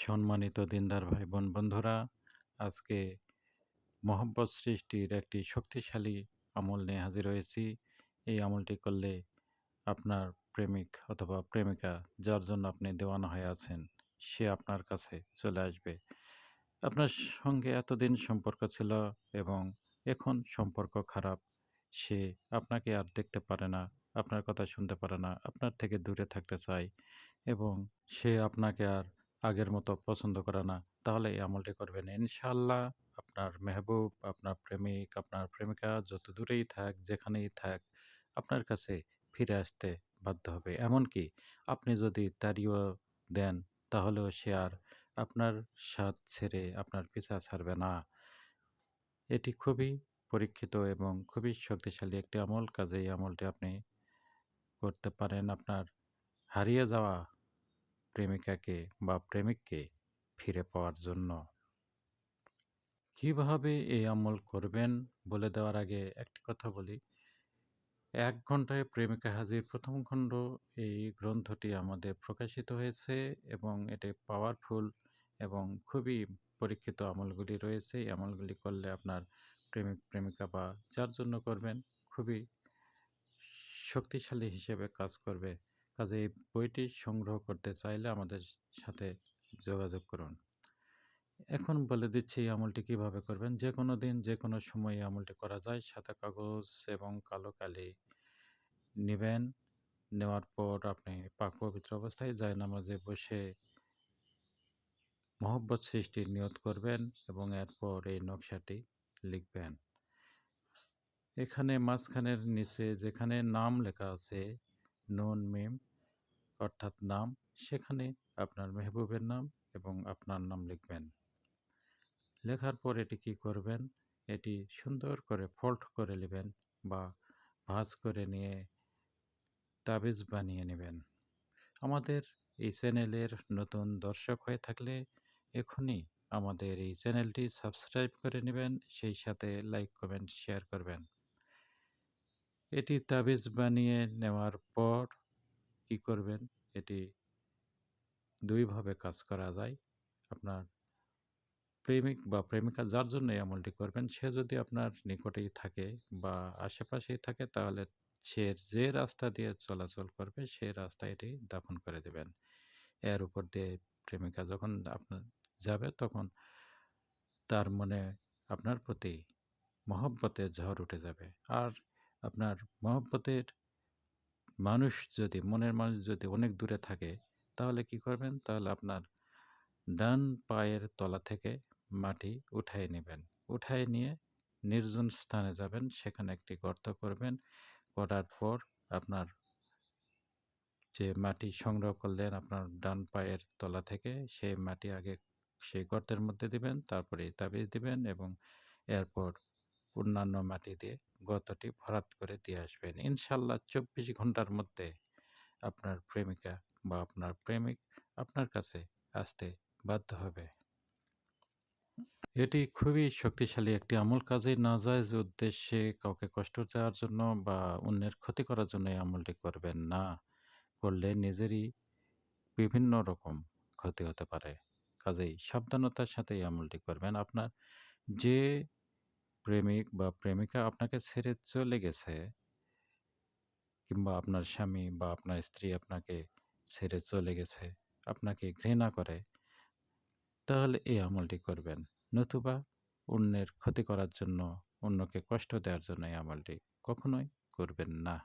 সম্মানিত দিনদার ভাই বোন বন্ধুরা, আজকে মহব্বত সৃষ্টির একটি শক্তিশালী আমল নিয়ে হাজির হয়েছি। এই আমলটি করলে আপনার প্রেমিক অথবা প্রেমিকা, যার জন্য আপনি দেওয়ানা হয়ে আছেন, সে আপনার কাছে চলে আসবে। আপনার সঙ্গে এতদিন সম্পর্ক ছিল এবং এখন সম্পর্ক খারাপ, সে আপনাকে আর দেখতে পারে না, আপনার কথা শুনতে পারে না, আপনার থেকে দূরে থাকতে চায় এবং সে আপনাকে আর আগের মতো পছন্দ করে না, তাহলে এই আমলটি করবেন। ইনশাল্লাহ আপনার মেহবুব, আপনার প্রেমিক, আপনার প্রেমিকা যত দূরেই থাক, যেখানেই থাক, আপনার কাছে ফিরে আসতে বাধ্য হবে। এমনকি আপনি যদি তাড়িয়েও দেন, তাহলেও সে আর আপনার স্বাদ ছেড়ে আপনার পিছা ছাড়বে না। এটি খুবই পরীক্ষিত এবং খুবই শক্তিশালী একটি আমল কাজে এই আমলটি আপনি করতে পারেন। আপনার হারিয়ে যাওয়া প্রেমিকাকে বা প্রেমিককে ফিরে পাওয়ার জন্য কীভাবে এই আমল করবেন বলে দেওয়ার আগে একটি কথা বলি। এক ঘন্টায় প্রেমিকা হাজির প্রথম খণ্ড এই গ্রন্থটি আমাদের প্রকাশিত হয়েছে এবং এটি পাওয়ারফুল এবং খুবই পরীক্ষিত আমলগুলি রয়েছে। এই আমলগুলি করলে আপনার প্রেমিক, প্রেমিকা বা যার জন্য করবেন খুবই শক্তিশালী হিসেবে কাজ করবে। কাজে এই বইটি সংগ্রহ করতে চাইলে আমাদের সাথে যোগাযোগ করুন। এখন বলে দিচ্ছি এই আমলটি কীভাবে করবেন? যে কোনো দিন যে কোনো সময় এই আমলটি করা যায়। সাদা কাগজ এবং কালো কালি নেবেন। নেওয়ার পর আপনি পাক পবিত্র অবস্থায় যায় নামাজে বসে মহব্বত সৃষ্টির নিয়ত করবেন এবং এরপর এই নকশাটি লিখবেন। এখানে মাঝখানের নিচে যেখানে নাম লেখা আছে নুন মেম অর্থাৎ নাম, সেখানে আপনার মেহবুবের নাম এবং আপনার নাম লিখবেন। লেখার পর এটি কি করবেন? এটি সুন্দর করে ফল্ট করে নেবেন বা ভাজ করে নিয়ে তাবিজ বানিয়ে নেবেন। আমাদের এই চ্যানেলের নতুন দর্শক হয়ে থাকলে এখনই আমাদের এই চ্যানেলটি সাবস্ক্রাইব করে নেবেন, সেই সাথে লাইক, কমেন্ট, শেয়ার করবেন। এটি তাবিজ বানিয়ে নেওয়ার পর কি করবেন? এটি দুইভাবে কাজ করা যায়। আপনার প্রেমিক বা প্রেমিকা যার জন্য এই আমলটি করবেন, সে যদি আপনার নিকটেই থাকে বা আশেপাশেই থাকে, তাহলে সে যে রাস্তা দিয়ে চলাচল করবে সেই রাস্তায় এটি দাফন করে দেবেন। এর উপর দিয়ে প্রেমিকা যখন আপনার যাবে, তখন তার মনে আপনার প্রতি মহব্বতের ঝড় উঠে যাবে। আর আপনার মহব্বতের মানুষ যদি, মনের মানুষ যদি অনেক দূরে থাকে, তাহলে কি করবেন? তাহলে আপনার ডান পায়ের তলা থেকে মাটি উঠাই নেবেন। উঠাই নিয়ে নির্জন স্থানে যাবেন, সেখানে একটি গর্ত করবেন। করার পর আপনার যে মাটি সংগ্রহ করলেন আপনার ডান পায়ের তলা থেকে, সেই মাটি আগে সেই গর্তের মধ্যে দিবেন, তারপরে তাবিজ দিবেন এবং এরপর অন্যান্য মাটি দিয়ে গর্তটি ভরাট করে দিয়ে আসবেন। ইনশাল্লাহ চব্বিশ ঘণ্টার মধ্যে আপনার প্রেমিকা বা আপনার প্রেমিক আপনার কাছে আসতে বাধ্য হবে। এটি খুবই শক্তিশালী একটি আমল কাজে না যায় যে উদ্দেশ্যে কাউকে কষ্ট দেওয়ার জন্য বা অন্যের ক্ষতি করার জন্য এই আমলটি করবেন না। করলে নিজেরই বিভিন্ন রকম ক্ষতি হতে পারে। কাজেই সাবধানতার সাথে এই আমলটি করবেন। আপনার যে প্রেমিক বা প্রেমিকা আপনাকে ছেড়ে চলে গেছে কিংবা আপনার স্বামী বা আপনার স্ত্রী আপনাকে ছেড়ে চলে গেছে, আপনাকে ঘৃণা করে, তাহলে এই আমলটি করবেন। নতুবা অন্যের ক্ষতি করার জন্য, অন্যকে কষ্ট দেওয়ার জন্য এই আমলটি কখনোই করবেন না।